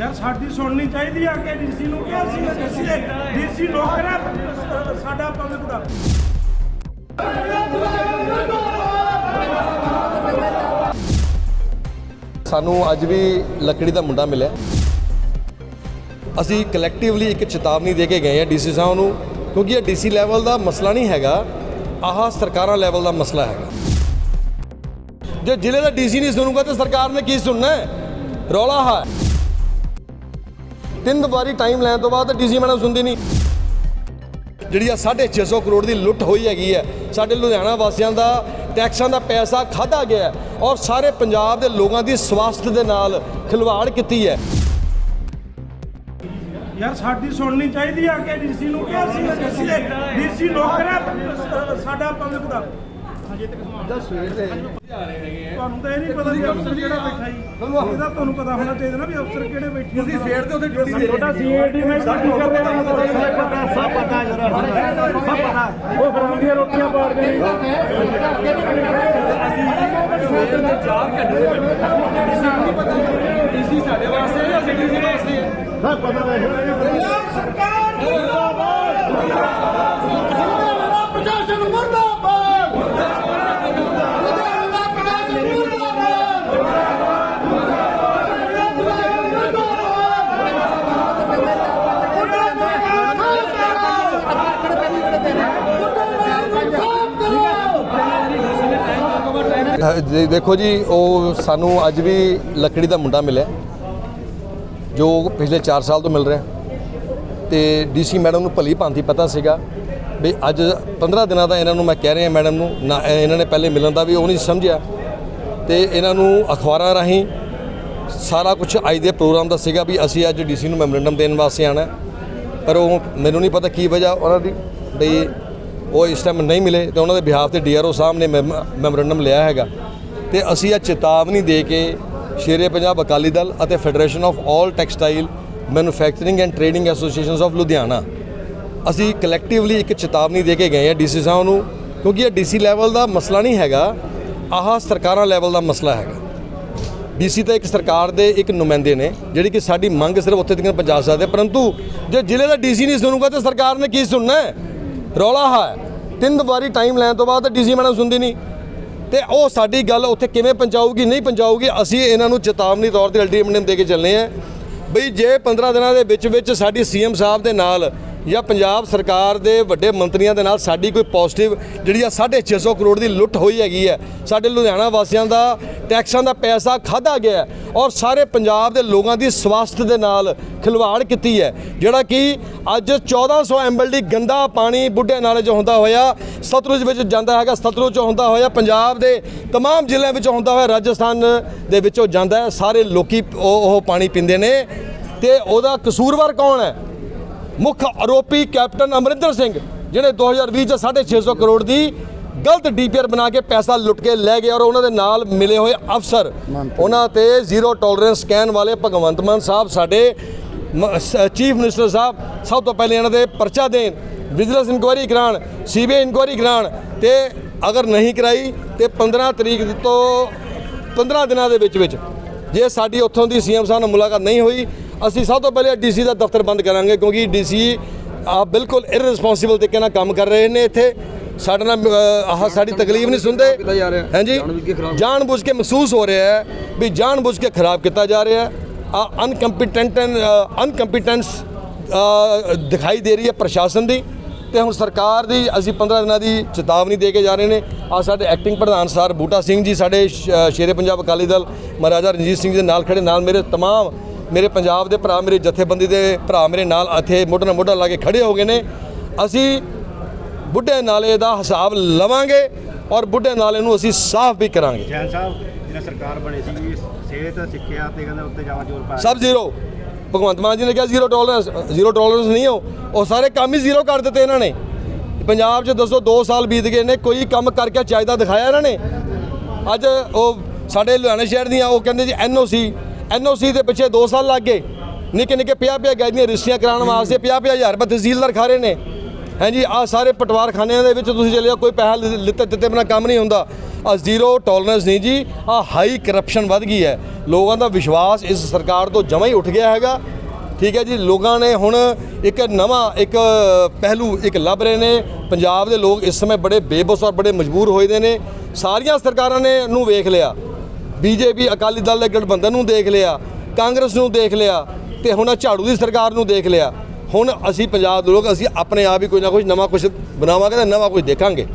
ਯਾਰ ਸਾਡੀ ਸੁਣਨੀ ਚਾਹੀਦੀ ਆ ਕਿ ਡੀਸੀ ਨੂੰ ਕਿ ਅਸੀਂ ਡੀਸੀ ਡੀਸੀ ਨੌਕਰ ਸਾਡਾ ਪਬਲਿਕ ਦਾ। ਸਾਨੂੰ ਅੱਜ ਵੀ ਲੱਕੜੀ ਦਾ ਮੁੰਡਾ ਮਿਲਿਆ। ਅਸੀਂ ਕਲੈਕਟਿਵਲੀ ਇੱਕ ਚੇਤਾਵਨੀ ਦੇ ਕੇ ਗਏ ਆ ਡੀਸੀ ਸਾਹਿਬ ਨੂੰ, ਕਿਉਂਕਿ ਇਹ ਡੀਸੀ ਲੈਵਲ ਦਾ ਮਸਲਾ ਨਹੀਂ ਹੈਗਾ, ਆਹ ਸਰਕਾਰਾਂ ਲੈਵਲ ਦਾ ਮਸਲਾ ਹੈਗਾ। ਜੇ ਜ਼ਿਲ੍ਹੇ ਦਾ ਡੀਸੀ ਨਹੀਂ ਸੁਣੂਗਾ ਤਾਂ ਸਰਕਾਰ ਨੇ ਕੀ ਸੁਣਨਾ ਹੈ? ਰੌਲਾ ਹੈ ਤਿੰਨ ਵਾਰੀ ਟਾਈਮ ਲੈਣ ਤੋਂ ਬਾਅਦ ਡੀਸੀ ਮੈਡਮ ਸੁਣਦੀ ਨਹੀਂ। ਜਿਹੜੀ ਆ 650 ਕਰੋੜ ਦੀ ਲੁੱਟ ਹੋਈ ਹੈਗੀ ਹੈ, ਸਾਡੇ ਲੁਧਿਆਣਾ ਵਾਸੀਆਂ ਦਾ, ਟੈਕਸਾਂ ਦਾ ਪੈਸਾ ਖਾਦਾ ਗਿਆ ਔਰ ਸਾਰੇ ਪੰਜਾਬ ਦੇ ਲੋਕਾਂ ਦੀ ਸਵਾਸਥ ਦੇ ਨਾਲ ਖਿਲਵਾੜ ਕੀਤੀ ਹੈ। ਯਾਰ, ਸਾਡੀ ਸੁਣਨੀ ਚਾਹੀਦੀ ਆ ਕਿ ਡੀਸੀ ਨੂੰ ਕਿ ਅਸੀਂ ਡੀਸੀ ਨੌਕਰ ਹੈ ਸਾਡਾ ਪਬਲਿਕ ਦਾ। ਤੁਹਾਨੂੰ ਤਾਂ ਇਹ ਨਹੀਂ ਪਤਾ ਵੀ ਅਫਸਰ ਕਿਹੜਾ ਬੈਠਾ ਜੀ। ਇਹਦਾ ਤੁਹਾਨੂੰ ਪਤਾ ਹੋਣਾ ਚਾਹੀਦਾ ਨਾ ਵੀ ਅਫਸਰ ਕਿਹੜੇ ਬੈਠੇ ਤੁਸੀਂ ਸਵੇਰ ਤੇ ਉਹਦੇ ਡਿਊਟੀ ਦੇ ਤੁਹਾਡਾ ਸੀਏਡੀ ਮੈਂ ਸਾਡੀ ਕਰ ਰਿਹਾ ਸਭ ਪਤਾ ਜਰਾ ਸਭ ਪਤਾ। ਉਹ ਫਰਾਂ ਦੀਆਂ ਰੋਟੀਆਂ ਪਾੜ ਕੇ ਸਰਕਾਰ ਮੁਰਦਾਬਾਦ ਪ੍ਰਸ਼ਾਸਨ ਮੁਰਦਾਬਾਦ ਲੁਧਿਆਣਾ ਪ੍ਰਸ਼ਾਸਨ ਮੁਰਦਾਬਾਦ ਅਹ ਦੇ- ਦੇਖੋ ਜੀ, ਉਹ ਸਾਨੂੰ ਅੱਜ ਵੀ ਲੱਕੜੀ ਦਾ ਮੁੰਡਾ ਮਿਲਿਆ, ਜੋ ਪਿਛਲੇ 4 ਸਾਲ ਤੋਂ ਮਿਲ ਰਿਹਾ। ਤੇ ਡੀਸੀ ਮੈਡਮ ਨੂੰ ਭਲੀ ਭਾਂਤੀ ਪਤਾ ਸੀਗਾ ਵੀ ਅੱਜ 15 ਦਿਨਾਂ ਦਾ ਇਹਨਾਂ ਨੂੰ ਮੈਂ ਕਹਿ ਰਿਹਾ ਮੈਡਮ ਨੂੰ, ਨਾ ਇਹਨਾਂ ਨੇ ਪਹਿਲੇ ਮਿਲਣ ਦਾ ਵੀ ਉਹ ਨਹੀਂ ਸਮਝਿਆ। ਤੇ ਇਹਨਾਂ ਨੂੰ ਅਖਬਾਰਾਂ ਰਾਹੀਂ ਸਾਰਾ ਕੁਝ ਅੱਜ ਦੇ ਪ੍ਰੋਗਰਾਮ ਦਾ ਸੀਗਾ ਵੀ ਅਸੀਂ ਅੱਜ ਡੀਸੀ ਨੂੰ ਮੈਮੋਰੈਂਡਮ ਦੇਣ ਵਾਸਤੇ ਆਣਾ ਪਰ ਉਹ, ਮੈਨੂੰ ਨਹੀਂ ਪਤਾ ਕੀ ਵਜ੍ਹਾ ਉਹਨਾਂ ਦੀ ਬਈ ਉਹ ਇਸ ਟਾਈਮ ਨਹੀਂ ਮਿਲੇ ਤੇ ਉਹਨਾਂ ਦੇ ਬਿਹਾਫ ਤੇ ਡੀਆਰਓ ਸਾਹਿਬ ਨੇ ਮੈਮ- ਮੈਮੋਰੈਂਡਮ ਲਿਆ ਹੈਗਾ। ਤੇ ਅਸੀਂ ਇਹ ਚੇਤਾਵਨੀ ਦੇ ਕੇ ਸ਼ੇਰੇ ਪੰਜਾਬ ਅਕਾਲੀ ਦਲ ਅਤੇ federation of all textile manufacturing and trading associations of Ludhiana ਅਸੀਂ ਕਲੈਕਟਿਵਲੀ ਇੱਕ ਚੇਤਾਵਨੀ ਦੇ ਕੇ ਗਏ ਆ ਡੀਸੀ ਸਾਹਿਬ ਨੂੰ, ਕਿਉਂਕਿ ਇਹ ਡੀਸੀ ਲੈਵਲ ਦਾ ਮਸਲਾ ਨਹੀਂ ਹੈਗਾ, ਆਹ ਸਰਕਾਰਾਂ ਲੈਵਲ ਦਾ ਮਸਲਾ ਹੈਗਾ। ਡੀਸੀ ਤਾਂ ਇੱਕ ਸਰਕਾਰ ਦੇ ਇੱਕ ਨੁਮਾਇੰਦੇ ਨੇ, ਜਿਹੜੀ ਕਿ ਸਾਡੀ ਮੰਗ ਸਿਰਫ ਉੱਥੇ ਤੱਕ ਪਹੁੰਚਾ ਸਕਦੇ, ਪਰੰਤੂ ਜੇ ਜ਼ਿਲ੍ਹੇ ਦਾ ਡੀਸੀ ਨਹੀਂ ਸੁਣੂਗਾ ਤਾਂ ਸਰਕਾਰ ਨੇ ਕੀ ਸੁਣਨਾ ਹੈ? ਰੌਲਾ ਹੈ। ਤਿੰਨ ਵਾਰੀ ਟਾਈਮ ਲੈਣ ਤੋਂ ਬਾਅਦ ਡੀਸੀ ਮੈਡਮ ਸੁਣਦੀ ਨਹੀਂ ਤੇ ਉਹ ਸਾਡੀ ਗੱਲ ਉੱਥੇ ਕਿਵੇਂ ਪਹੁੰਚਾਊਗੀ, ਨਹੀਂ ਪਹੁੰਚਾਊਗੀ, ਅਸੀਂ ਇਹਨਾਂ ਨੂੰ ਚੇਤਾਵਨੀ ਤੌਰ ਤੇ ਅਲਟੀਮੇਟਮ ਦੇ ਕੇ ਚੱਲਨੇ ਆ। ਬਈ ਜੇ 15 ਦਿਨਾਂ ਦੇ ਵਿੱਚ ਵਿੱਚ ਸਾਡੀ ਸੀਐਮ ਸਾਹਿਬ ਦੇ ਨਾਲ ਜਾਂ ਪੰਜਾਬ ਸਰਕਾਰ ਦੇ ਵੱਡੇ ਮੰਤਰੀਆਂ ਦੇ ਨਾਲ ਸਾਡੀ ਕੋਈ ਪੋਜ਼ਿਟਿਵ ਜਿਹੜੀ ਆ 650 ਕਰੋੜ ਦੀ ਲੁੱਟ ਹੋਈ ਹੈਗੀ ਹੈ ਸਾਡੇ ਲੁਧਿਆਣਾ ਵਾਸੀਆਂ ਦਾ ਟੈਕਸਾਂ ਦਾ ਪੈਸਾ ਖਾਦਾ ਗਿਆ ਹੈ ਔਰ ਸਾਰੇ ਪੰਜਾਬ ਦੇ ਲੋਕਾਂ ਦੀ ਸਵਾਸਥ ਦੇ ਨਾਲ ਖਿਲਵਾੜ ਕੀਤੀ ਹੈ ਜਿਹੜਾ ਕਿ ਅੱਜ 1400 ਐਮਐਲਡੀ ਗੰਦਾ ਪਾਣੀ ਬੁੱਢੇ ਨਾਲੇ 'ਚ ਹੁੰਦਾ ਹੋਇਆ ਸਤਲੁਜ ਵਿੱਚ ਜਾਂਦਾ ਹੈਗਾ ਸਤਲੁਜ 'ਚੋਂ ਹੁੰਦਾ ਹੋਇਆ ਪੰਜਾਬ ਦੇ तमाम ਜ਼ਿਲ੍ਹਿਆਂ ਵਿੱਚੋਂ ਹੁੰਦਾ ਹੋਇਆ ਰਾਜਸਥਾਨ ਦੇ ਵਿੱਚੋਂ ਜਾਂਦਾ ਹੈ ਸਾਰੇ ਲੋਕੀ ਉਹ ਉਹ ਪਾਣੀ ਪੀਂਦੇ ਨੇ ਤੇ ਉਹਦਾ ਕਸੂਰਵਾਰ ਕੌਣ ਹੈ ਮੁੱਖ ਆਰੋਪੀ ਕੈਪਟਨ ਅਮਰਿੰਦਰ ਸਿੰਘ ਜਿਹੜੇ 2020 ਚ 650 ਕਰੋੜ ਦੀ ਗਲਤ ਡੀਪੀਆਰ ਬਣਾ ਕੇ ਪੈਸਾ ਲੁੱਟ ਕੇ ਲੈ ਗਏ ਔਰ ਉਹਨਾਂ ਦੇ ਨਾਲ ਮਿਲੇ ਹੋਏ ਅਫਸਰ। ਉਹਨਾਂ ਤੇ ਜ਼ੀਰੋ ਟੋਲਰੈਂਸ ਕਹਿਣ ਵਾਲੇ ਭਗਵੰਤ ਮਾਨ ਸਾਹਿਬ ਸਾਡੇ ਚੀਫ ਮਿਨਿਸਟਰ ਸਾਹਿਬ ਸਭ ਤੋਂ ਪਹਿਲੇ ਇਹਨਾਂ ਦੇ ਪਰਚਾ ਦੇਣ ਵਿਜੀਲੈਂਸ ਇਨਕੁਆਇਰੀ ਕਰਾਉਣ ਸੀਬੀਆਈ ਇਨਕੁਆਇਰੀ ਕਰਾਉਣ ਤੇ ਅਗਰ ਨਹੀਂ ਕਰਾਈ ਤੇ 15 ਤਰੀਕ ਤੋਂ 15 ਦਿਨਾਂ ਦੇ ਵਿੱਚ ਵਿੱਚ ਜੇ ਸਾਡੀ ਉੱਥੋਂ ਦੀ ਸੀਐਮ ਸਾਹਿਬ ਨਾਲ ਮੁਲਾਕਾਤ ਨਹੀਂ ਹੋਈ ਅਸੀਂ ਸਭ ਤੋਂ ਪਹਿਲੇ ਡੀਸੀ ਦਾ ਦਫ਼ਤਰ ਬੰਦ ਕਰਾਂਗੇ ਕਿਉਂਕਿ ਡੀਸੀ ਆ ਬਿਲਕੁਲ ਇਰਰਿਸਪੌਂਸਿਬਲ ਤਰੀਕੇ ਨਾਲ ਕੰਮ ਕਰ ਰਹੇ ਨੇ ਇੱਥੇ ਸਾਡੇ ਨਾਲ ਅਹ, ਆਹ ਸਾਡੀ ਤਕਲੀਫ ਨਹੀਂ ਸੁਣਦੇ ਹਾਂਜੀ ਜਾਣਬੁੱਝ ਕੇ ਮਹਿਸੂਸ ਹੋ ਰਿਹਾ ਹੈ ਵੀ ਜਾਣਬੁੱਝ ਕੇ ਖਰਾਬ ਕੀਤਾ ਜਾ ਰਿਹਾ ਹੈ ਆ ਅਨਕੰਪੀਟੈਂਟ ਅਨਕੰਪੀਟੈਂਸ ਦਿਖਾਈ ਦੇ ਰਹੀ ਹੈ ਪ੍ਰਸ਼ਾਸਨ ਦੀ ਤੇ ਹੁਣ ਸਰਕਾਰ ਦੀ ਅਸੀਂ 15 ਦਿਨਾਂ ਦੀ ਚੇਤਾਵਨੀ ਦੇ ਕੇ ਜਾ ਰਹੇ ਨੇ ਆ ਸਾਡੇ ਐਕਟਿੰਗ ਪ੍ਰਧਾਨ ਸਰ ਬੂਟਾ ਸਿੰਘ ਜੀ ਸਾਡੇ ਸ਼- ਸ਼ੇਰੇ ਪੰਜਾਬ ਅਕਾਲੀ ਦਲ ਮਹਾਰਾਜਾ ਰਣਜੀਤ ਸਿੰਘ ਜੀ ਦੇ ਨਾਲ ਖੜੇ ਨਾਲ ਮੇਰੇ तमाम ਮੇਰੇ ਪੰਜਾਬ ਦੇ ਭਰਾ ਮੇਰੇ ਜਥੇਬੰਦੀ ਦੇ ਭਰਾ ਮੇਰੇ ਨਾਲ ਇੱਥੇ ਮੋਢਾ ਨਾਲ ਮੋਢਾ ਲਾ ਕੇ ਖੜੇ ਹੋ ਗਏ ਨੇ। ਅਸੀਂ ਬੁੱਢੇ ਨਾਲੇ ਦਾ ਹਿਸਾਬ ਲਵਾਂਗੇ ਔਰ ਬੁੱਢੇ ਨਾਲੇ ਨੂੰ ਅਸੀਂ ਸਾਫ਼ ਵੀ ਕਰਾਂਗੇ। ਜੈਨ ਸਾਹਿਬ ਜਿਹਨੇ ਸਰਕਾਰ ਬਣੀ ਸੀ ਸਿਹਤ ਸਿੱਖਿਆ ਤੇ ਕਹਿੰਦੇ ਉੱਤੇ ਜ਼ਿਆਦਾ ਜ਼ੋਰ ਪਾਇਆ ਸਭ ਜ਼ੀਰੋ। ਭਗਵੰਤ ਮਾਨ ਜੀ ਨੇ ਕਿਹਾ ਜ਼ੀਰੋ ਟੋਲਰੈਂਸ ਜ਼ੀਰੋ ਟੋਲਰੈਂਸ ਨਹੀਂ ਹੋ। ਉਹ ਸਾਰੇ ਕੰਮ ਹੀ ਜ਼ੀਰੋ ਕਰ ਦਿੱਤੇ ਇਹਨਾਂ ਨੇ। ਪੰਜਾਬ 'ਚ ਦੱਸੋ 2 ਸਾਲ ਬੀਤ ਗਏ ਨੇ ਕੋਈ ਕੰਮ ਕਰਕੇ ਚਾਹੀਦਾ ਦਿਖਾਇਆ ਇਹਨਾਂ ਨੇ? ਅੱਜ ਉਹ ਸਾਡੇ ਲੁਧਿਆਣਾ ਸ਼ਹਿਰ ਦੀਆਂ ਉਹ ਕਹਿੰਦੇ ਜੀ ਐਨਓਸੀ ਐਨਓਸੀ ਦੇ ਪਿੱਛੇ 2 ਸਾਲ ਲੱਗ ਗਏ। ਨਿੱਕੇ ਨਿੱਕੇ ਪਿਆ ਪਿਆ ਗਏ ਦੀਆਂ ਰਜਿਸਟਰੀਆਂ ਕਰਾਉਣ ਵਾਸਤੇ 50 ਹਜ਼ਾਰ ਰੁਪਏ ਤਹਿਸੀਲਦਾਰ ਖਾ ਰਹੇ ਨੇ। ਹਾਂਜੀ ਆ ਸਾਰੇ ਪਟਵਾਰਖਾਨਿਆਂ ਦੇ ਵਿੱਚ ਤੁਸੀਂ ਚਲੇ ਜਾਓ ਕੋਈ ਪੈਸਾ ਲਿੱਤੇ ਦਿੱਤੇ ਬਿਨਾ ਕੰਮ ਨਹੀਂ ਹੁੰਦਾ। ਆ ਜ਼ੀਰੋ ਟੋਲਰੈਂਸ ਨਹੀਂ ਜੀ ਆ ਹਾਈ ਕਰਪਸ਼ਨ ਵੱਧ ਗਈ ਹੈ। ਲੋਕਾਂ ਦਾ ਵਿਸ਼ਵਾਸ ਇਸ ਸਰਕਾਰ ਤੋਂ ਜਮਾਂ ਹੀ ਉੱਠ ਗਿਆ ਹੈਗਾ। ਠੀਕ ਹੈ ਜੀ, ਲੋਕਾਂ ਨੇ ਹੁਣ ਇੱਕ ਨਵਾਂ, ਇੱਕ ਪਹਿਲੂ, ਇੱਕ ਲੱਭ ਰਹੇ ਨੇ। ਪੰਜਾਬ ਦੇ ਲੋਕ ਇਸ ਸਮੇਂ ਬੜੇ ਬੇਬਸ ਔਰ ਬੜੇ ਮਜਬੂਰ ਹੋਏ ਦੇ ਨੇ। ਸਾਰੀਆਂ ਸਰਕਾਰਾਂ ਨੇ ਨੂੰ ਵੇਖ ਲਿਆ। ਬੀਜੇਪੀ ਅਕਾਲੀ ਦਲ ਦੇ ਗਠਬੰਧਨ ਨੂੰ ਦੇਖ ਲਿਆ, ਕਾਂਗਰਸ ਨੂੰ ਦੇਖ ਲਿਆ ਤੇ ਹੁਣ ਝਾੜੂ ਦੀ ਸਰਕਾਰ ਨੂੰ ਦੇਖ ਲਿਆ। ਹੁਣ ਅਸੀਂ ਪੰਜਾਬ ਦੇ ਲੋਕ, ਅਸੀਂ ਆਪਣੇ ਆਪ ਹੀ ਕੋਈ ਨਾ ਕੁਝ ਨਵਾਂ ਕੁਝ ਬਣਾਵਾਂਗੇ ਤੇ ਨਵਾਂ ਕੁਝ ਦੇਖਾਂਗੇ।